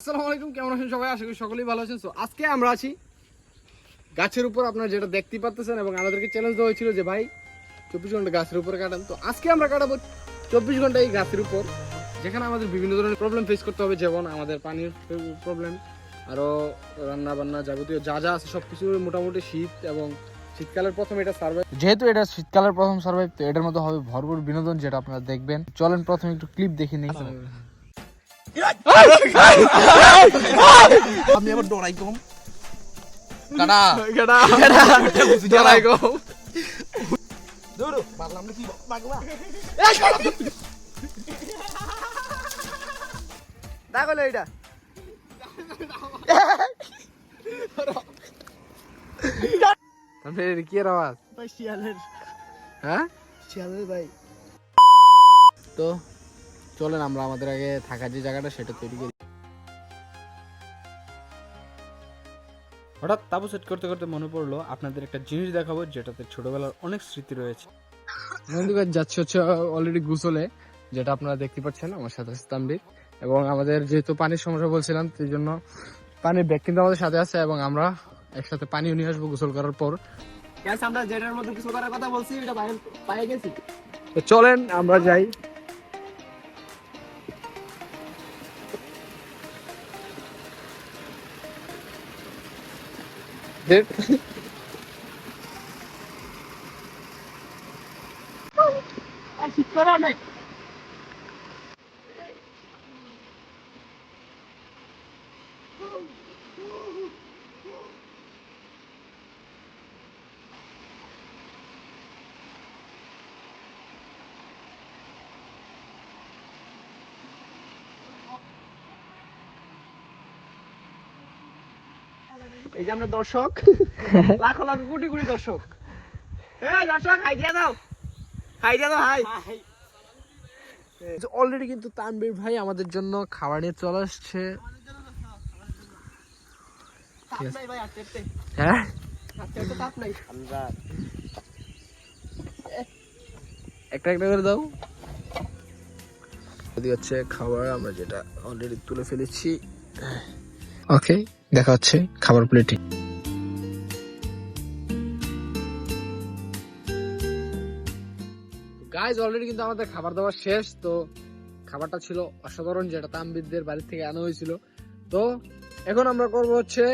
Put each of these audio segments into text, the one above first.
আসসালামু আলাইকুম কেমন আছেন সবাই? আশা করি সকলেই ভালো আছেন। তো আজকে আমরা আছি গাছের উপর আপনারা যেটা দেখতে পাচ্ছেন এবং আমাদেরকে চ্যালেঞ্জ দেওয়া হয়েছিল যে ভাই চব্বিশ ঘণ্টা গাছের উপরে কাটান। তো আজকে আমরা কাটাবো চব্বিশ ঘণ্টা এই গাছের উপর যেখানে আমাদের বিভিন্ন ধরনের প্রবলেম ফেস করতে হবে যেমন আমাদের পানির প্রবলেম আরও রান্না বান্না যাবতীয় যা যা আছে সব কিছু মোটামুটি শীত এবং শীতকালের প্রথম এটা সার্ভাইভ যেহেতু এটা শীতকালের প্রথম সার্ভাইভ তো এটার মধ্যে হবে ভরপুর বিনোদন যেটা আপনারা দেখবেন। চলেন প্রথমে একটু ক্লিপ দেখে নিই। আমি আবার ডরাই কম। কাটা দৌড়ো। পারলাম না কি পাগলা দেখো কি এর আওয়াজ? ভাই শিয়ালের। হ্যাঁ? শিয়ালের ভাই। তো চলেন আমরা আমাদের আগে থাকার যে জায়গাটা সেটা তৈরি করি হঠাৎ তাবু সেট করতে করতে মনে পড়ল আপনাদের একটা জিনিস দেখাবো যেটাতে ছোটবেলার অনেক স্মৃতি রয়েছে। বন্ধুকার যাচ্ছে হচ্ছে অলরেডি গুসলে যেটা আপনারা দেখতে পাচ্ছেন আমার সাথে আছে এবং আমাদের যেহেতু পানির সমস্যা বলছিলাম সেই জন্য পানির ব্যাগ কিন্তু আমাদের সাথে আছে এবং আমরা একসাথে পানিও নিয়ে আসব গোসল করার পর। আমরা যেটার মধ্যে কিছু করার কথা বলছি এটা পায়ে গেছি। তো চলেন আমরা যাই। fazer. Deve... Acho que এই যে আমরা দর্শক। লাখো লাখো কোটি কোটি দর্শক। এই দর্শক হাই দিয়া দাও। হাই দিয়া দাও হাই। অলরেডি কিন্তু তানবীর ভাই আমাদের জন্য খাবার নিয়ে চলে আসছে। হ্যাঁ? একটা একটা করে দাও। যদি হচ্ছে খাবার আমরা যেটা অলরেডি তুলে ফেলেছি। ওকে দেখা হচ্ছে খাবার প্লেটে গাইজ অলরেডি কিন্তু আমাদের খাবার দাবার শেষ তো খাবারটা ছিল অসাধারণ যেটা তামবিদদের বাড়ি থেকে আনা হয়েছিল। তো এখন আমরা করব হচ্ছে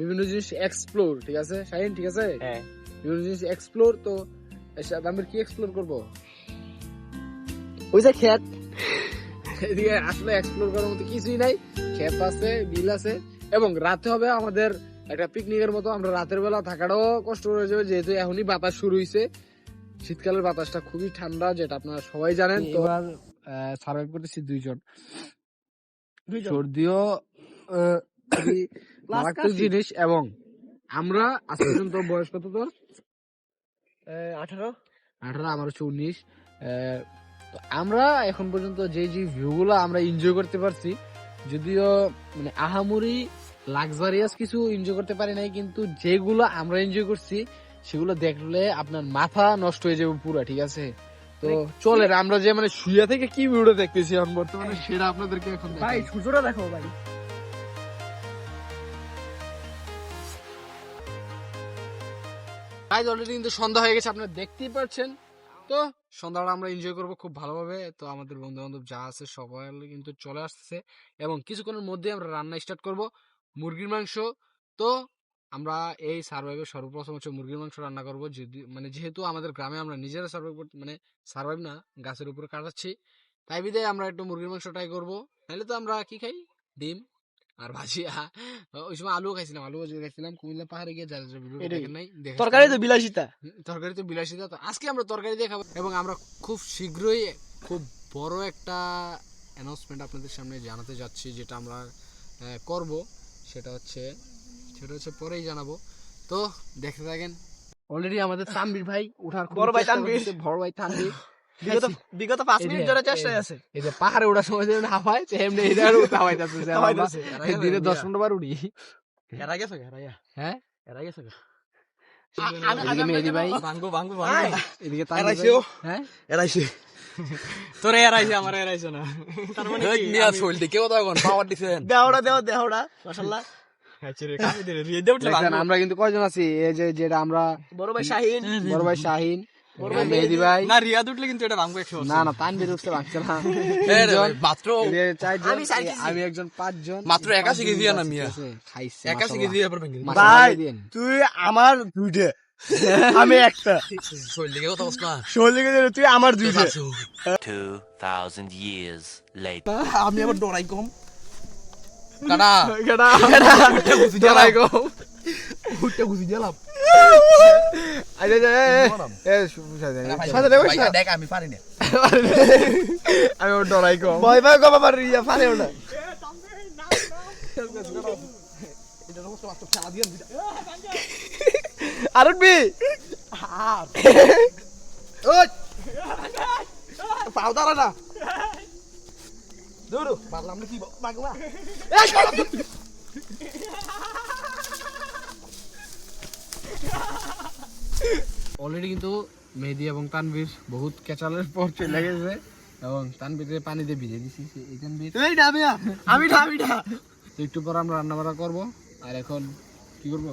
বিভিন্ন জিনিস এক্সপ্লোর ঠিক আছে? শাহিন ঠিক আছে? হ্যাঁ। বিভিন্ন জিনিস এক্সপ্লোর তো আমরা কি এক্সপ্লোর করব? ওই যে খেত এদিকে আসলে এক্সপ্লোর করার মতো কিছুই নাই। ক্ষেত আছে বিল আছে। এবং রাতে হবে আমাদের একটা পিকনিকের মতো। আমরা রাতের বেলা থাকাটাও কষ্ট হয়ে যাবে যেহেতু এখনই বাতাস শুরু হয়েছে শীতকালের বাতাসটা খুবই ঠান্ডা যেটা আপনারা সবাই জানেন তো এবার সার্ভাইভ করতেছি দুইজন। সর্দিও মারাত্মক জিনিস এবং আমরা আজ পর্যন্ত বয়স কত তোর? আঠারো। আঠারো আমার হচ্ছে উনিশ। তো আমরা এখন পর্যন্ত যে যে ভিউগুলো আমরা এনজয় করতে পারছি যদিও মানে আহামরি লাক্সারিয়াস কিছু এনজয় করতে পারি নাই কিন্তু যেগুলো আমরা এনজয় করছি সেগুলো দেখলে আপনার মাথা নষ্ট হয়ে যাবে পুরো ঠিক আছে? তো চলে আমরা যে মানে শুয়ে থেকে কি ভিডিও দেখতেছি এখন বর্তমানে সেটা আপনাদেরকে এখন ভাই। সূর্যটা দেখো ভাই। গাইজ অলরেডি কিন্তু সন্ধ্যা হয়ে গেছে আপনারা দেখতেই পাচ্ছেন। তো সন্ধ্যাটা আমরা এনজয় করব খুব ভালোভাবে। তো আমাদের বন্ধু বান্ধব যা আছে সবাই কিন্তু চলে আসছে। এবং কিছুক্ষণের মধ্যে আমরা রান্না স্টার্ট করব। মুরগির মাংস। তো আমরা এই সার্ভাইভে সর্বপ্রথম হচ্ছে মুরগির মাংস রান্না করব। যদি মানে যেহেতু আমাদের গ্রামে আমরা নিজেরা সার্ভাইভ করতে মানে সার্ভাইভ না গাছের উপরে কাটাচ্ছি। তাই বিদায় আমরা একটু মুরগির মাংস ট্রাই করব। নাহলে তো আমরা কি খাই? ডিম আর ভাজি আ, ওই সময় আলু খাইছিলাম আলু ভাজি খাইছিলাম কুমিল্লা পাহাড়ে গিয়ে যারা যারা ভিডিও দেখেন নাই তরকারি তো বিলাসিতা। তরকারি তো বিলাসিতা। তো আজকে আমরা তরকারি দিয়ে খাব এবং আমরা খুব শীঘ্রই খুব বড় একটা অ্যানাউন্সমেন্ট আপনাদের সামনে জানাতে যাচ্ছি যেটা আমরা করব। সেটা হচ্ছে সেটা হচ্ছে পরেই জানাব তো দেখতে থাকেন অলরেডি আমাদের তানবীর ভাই ওঠার খুব বড় ভাই। করতেছে, বড় ভাই তানবীর বিগত বিগত পাঁচ মিনিট ধরে চেষ্টায় আছে এই যে পাহাড়ে ওঠার সময় যেমন হাফায় তেমনি এই জায়গায় উঠা হইতাছে যে আমরা হাওয়াইতাছে, দিনে দশ পনেরো বার উঠি এরা গেছে এরা হ্যাঁ এরা গেছে আমি- এদিকে মেহেদি ভাই ভাঙ্গো ভাঙ্গো আয়। ভাঙ্গো এদিকে। ভাই। হ্যাঁ এরাইছে তোরে এরাইছে আমার এরাইছে না। তার মানে কি? মিয়া কথা কোন পাওয়ার দিছেন দেহড়া দেহ দেহড়া মাশাআল্লাহ। আমরা কিন্তু কয়জন আছি? এই যে যেটা আমরা বড় ভাই শাহিন। বড় ভাই শাহিন না রিয়াদ উঠলে কিন্তু এটা ভাঙবো একশো না না তানবির উঠতে পারছে না। এই রে ভাই, মাত্র এদের চারজন আমি চার কেজি। আমি একজন পাঁচজন। মাত্র একাশি কেজি না মিয়া? খাইছে একাশি কেজি এবার ভেঙে দিল। মাশাআল্লাহ। ভাই তুই আমার দুইটা আমি একটা। শৈল দেখে কথা বলছ না শোলে গেলে তুই আমার দুইটা 2,000 years later. আমি আবার ডরাই কম। কাটা কেডা ডরাই কম। উঠতে গুছি দিলাম আরে যে এ সাথে দেখো দেখ আমি পারি না। আমি ডরাই কম। ভয় ভয় কম আমার ইয়া পারেও না খেলা দিয়ে আর উঠবি পাও দাঁড়া না। দৌড়ো। পারলাম না কি মাগলা। অলরেডি কিন্তু মেহেদি এবং তানভীর বহুত কেচালের পর চলে গেছে এবং তানভীরের পানি দিয়ে ভিজে দিছি এই এই আমি তো একটু পর আমরা রান্না বান্না করব। আর এখন কি করব?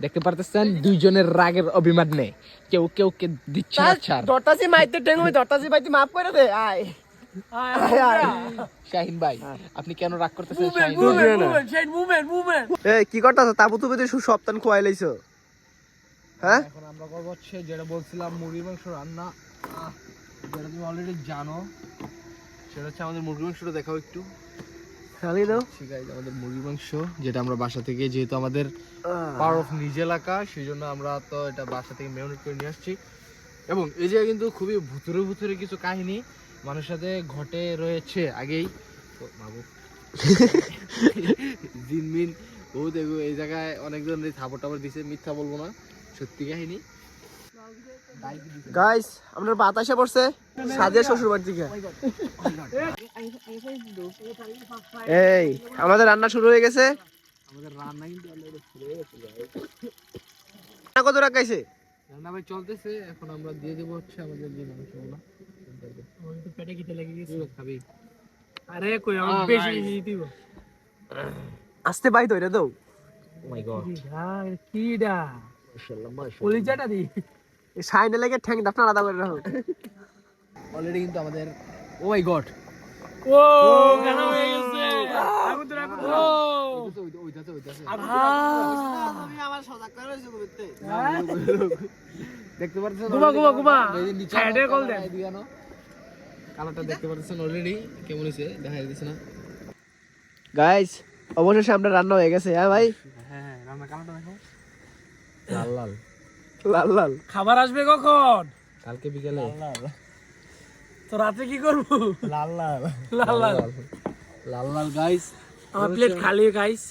দেখতে পারতেছেন দুইজনের রাগের অভিমান নেই। কেউ কেউ কে দিচ্ছে না ছাড়। দরতাসি মাইতে মাফ করে দে আয়। শাহিন ভাই আপনি কেন রাগ করতেছেন শাহিন এই কি করতাছ? তাবু তুই সপ্তাহ খুয়াই লাইছো। হ্যাঁ? এখন আমরা করব হচ্ছে যেটা বলছিলাম মুরগির মাংস রান্না। আহ, যেটা তুমি অলরেডি জানো সেটা হচ্ছে আমাদের মুরগির মাংসটা দেখাও একটু। খালি দাও। ঠিক আছে আমাদের মুরগির মাংস যেটা আমরা বাসা থেকে যেহেতু আমাদের পাওয়ার অফ নিজ এলাকা সেই জন্য আমরা তো এটা বাসা থেকে মেহনত করে নিয়ে আসছি। এবং এই জায়গায় কিন্তু খুবই ভুতুরে ভুতুরে কিছু কাহিনী মানুষের সাথে ঘটে রয়েছে আগেই। তো বাবু। জিনমিন বহুত এই জায়গায় অনেক ধরনের থাপড় টাপড় দিছে মিথ্যা বলব না সত্যি কাহিনী। গাইস আমরা বাতাসে পড়ছে। শ্বশুর বাড়ি থেকে এই আমাদের রান্না শুরু হয়ে গেছে। আমাদের রান্না কিন্তু। রান্না কত রাখাইছে রান্না ভাই চলতেছে এখন আমরা দিয়ে দেবো হচ্ছে আমাদের যে মাংসগুলো পেটে খেতে লেগে গেছে। খাবি। আরে কই Oh, বেশি দিব। আসতে বাই তো। এটা দাও ও মাই গড আর কিডা কলিজাটা দি। সাইনে লেগে ঠ্যাং দাফনা আলাদা করে রাখো। অলরেডি কিন্তু আমাদের ও মাই গড ও গানা হয়ে গেছে? আগুন তো আগুন ও ওইটাতে ওইটাতে তুমি আমার সজাগ করে রইছো করতে দেখতে পাচ্ছেন। সাইডে কল দেন। কালারটা দেখতে পাচ্ছেন অলরেডি কেমন হয়েছে? দেখা যাচ্ছে না। গাইস অবশেষে আমরা রান্না হয়ে গেছে হ্যাঁ ভাই? হ্যাঁ রান্না কালারটা দেখো। লাল লাল। লাল লাল। খাবার আসবে কখন? কালকে বিকেলে। তো রাতে কি করব? লাল লাল। লাল লাল। লাল লাল গাইস আমার প্লেট খালি গাইস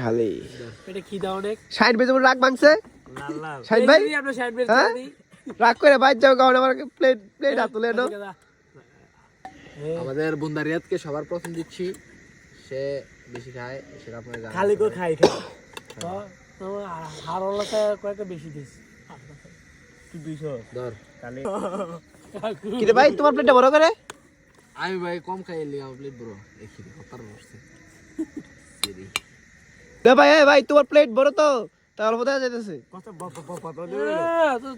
খালি। পেটে খিদা অনেক সাইড বেজে রাগ ভাঙছে লাল লাল। শাহিদ ভাই? আমরা সাইড বের হ্যাঁ? রাগ করে বাইর যাও কারণ আমার প্লেট প্লেট হাত তুলে আমাদের বুন্দা রিয়াদকে সবার প্রথম দিচ্ছি। সে বেশি খায় সেটা আপনারা খালি করে খাই খাই। হারলাতে কয়েকটা বেশি ধর কিরে ভাই তোমার প্লেটটা বড় করে? আমি ভাই কম খাই এলি আমার প্লেট বড়। দেখি কতার বসছে দে ভাই এই ভাই তোমার প্লেট বড় তো। তা অল্প দেখা যাইতেছে তো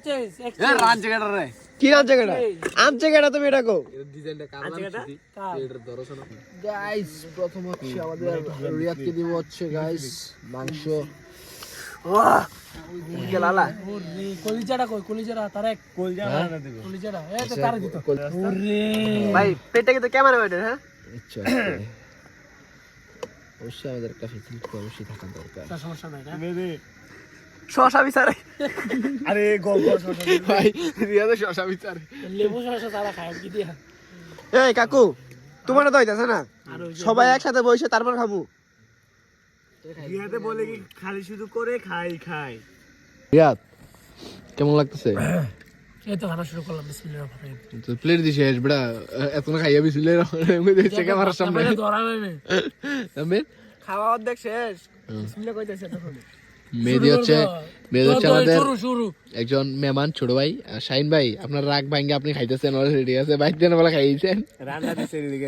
রান জায়গাটা রে। কি আনছে কেটা আনছে কেটা তুমি এটা কো গাইস প্রথম হচ্ছে আমাদের রিয়াদকে দিব হচ্ছে গাইস মাংস। লালা ওরে কলিজাটা কই? কলিজাটা তারেক। কলিজাটা কলিজাটা। এ তো তারে দিত। ওরে। ভাই কিন্তু ক্যামেরা বাইরে হ্যাঁ? আচ্ছা অবশ্যই আমাদের একটা ফেসিলিটি অবশ্যই থাকা দরকার। সমস্যা নাই না শশা বিচারে। আরে গল গল ভাই রিয়াদের শশা বিচার। লেবু শসা তারা খায় কি দিয়া? এই কাকু তোমার তো হইতাছে না? সবাই একসাথে বসে তারপর খাব। বলে কি খালি শুধু করে খাই খাই। রিয়াদ কেমন লাগতেছে? এই তো খানা শুরু করলাম বিসমিল্লাহির রহমানির রহিম। তো প্লেট দিছে বেড়া এত না খাইয়া বিশুলে চেক আমার সামনে। ধরা নেবে আমি খাওয়া অর্ধেক শেষ। বিসমিল্লাহ কইতেছে তখন মেহেদি হচ্ছে মেহেদি হচ্ছে আমাদের শুরু শুরু। একজন মেহমান ছোট ভাই আর শাহিন ভাই আপনার রাগ ভাঙ্গে আপনি খাইতেছেন অলরেডি আছে বাইক দেন বলে খাইয়েছেন রান্না দিছে এদিকে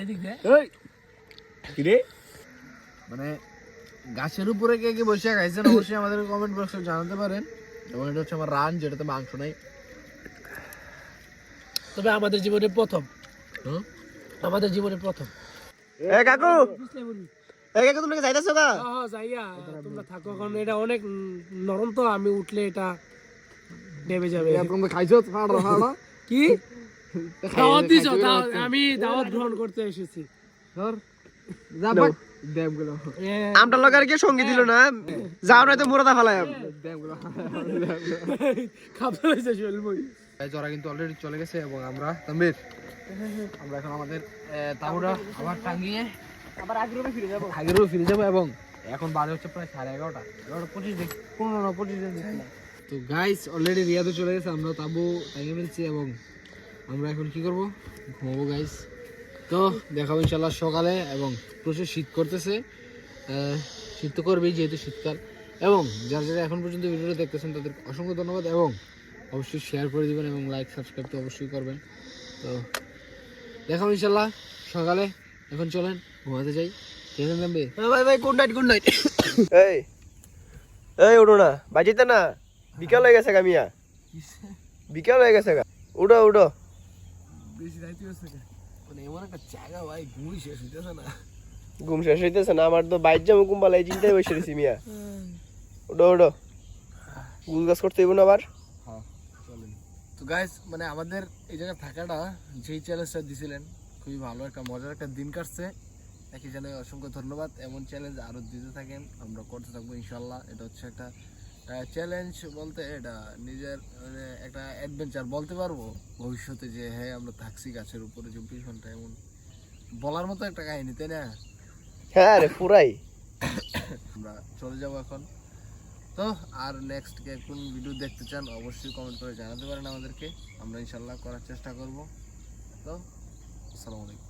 এইদিক দিয়ে। ওই কি রে? মানে গাছের উপরে কে কে বসে খাইছেন অবশ্যই আমাদের কমেন্ট বক্সে জানাতে পারেন। এবং এটা হচ্ছে আমার রান যেটাতে মাংস নাই। তবে আমাদের জীবনে প্রথম। আমাদের জীবনে প্রথম। এ কাকু! এ কাকু তুমি যাইতাছো গা? হ্যাঁ হ্যাঁ যাইয়া তোমরা থাকো কারণ এটা অনেক নরম তো আমি উঠলে এটা যাবে। এরকম খাইছো? ফাড়া ফাড়া কি? দাওয়াত দিছো আমি দাওয়াত গ্রহণ করতে এসেছি। ধর। যা আমটা লগার কি সঙ্গী দিল না? যাও না তো মুরাদা গাইজ ওরা কিন্তু অলরেডি চলে গেছে এবং আমরা তাম্বির আমরা এখন আমাদের তাবুটা আবার টাঙ্গিয়ে আবার আগের ফিরে যাব। আগেরও ফিরে যাব এবং এখন বাজে হচ্ছে প্রায় সাড়ে এগারোটা। এগারোটা পঁচিশ দিন পনেরো না পঁচিশ দিন তো গাইস অলরেডি রিয়াদও চলে গেছে আমরা তাবু টাঙিয়ে ফেলছি এবং আমরা এখন কি করব? ঘুমাবো গাইস তো দেখাবো ইনশাল্লাহ সকালে এবং প্রচুর শীত করতেছে। শীত তো করবেই যেহেতু শীতকাল। এবং যারা যারা এখন পর্যন্ত ভিডিওটা দেখতেছেন তাদের অসংখ্য ধন্যবাদ এবং অবশ্যই শেয়ার করে দিবেন এবং লাইক সাবস্ক্রাইব তো অবশ্যই করবেন। তো দেখাবো ইনশাল্লাহ সকালে। এখন চলেন ঘুমাতে যাই। কেমন নামবে ভাই ভাই গুড নাইট গুড নাইট এই এই উঠো না। বাজিতে না। বিকাল হয়ে গেছে গা মিয়া। বিকাল হয়ে গেছে গা। উঠো উঠো। বেশি রাইতে হচ্ছে মানে এমন একটা জায়গা ভাই ঘুমই শেষ হইতেছে না। ঘুম শেষ হইতেছে না আমার তো বাইর যাব কুম্বালা এই চিন্তায় বসে রয়েছি মিয়া। উঠো উঠো গুল গাছ করতে হইব না আবার? তো গাইস মানে আমাদের এই জায়গায় থাকাটা যেই চ্যালেঞ্জটা দিছিলেন খুবই ভালো একটা মজার একটা দিন কাটছে। একই জানাই অসংখ্য ধন্যবাদ। এমন চ্যালেঞ্জ আরও দিতে থাকেন আমরা করতে থাকব ইনশাল্লাহ। এটা হচ্ছে একটা চ্যালেঞ্জ বলতে এটা নিজের মানে একটা অ্যাডভেঞ্চার বলতে পারব? ভবিষ্যতে যে হ্যাঁ আমরা থাকছি গাছের উপরে চব্বিশ ঘণ্টা এমন। বলার মতো একটা কাহিনী তাই না? হ্যাঁ রে পুরাই। আমরা চলে যাব এখন। তো আর নেক্সট কে কোন ভিডিও দেখতে চান অবশ্যই কমেন্ট করে জানাতে পারেন আমাদেরকে। আমরা ইনশাল্লাহ করার চেষ্টা করব। তো আসসালামু আলাইকুম।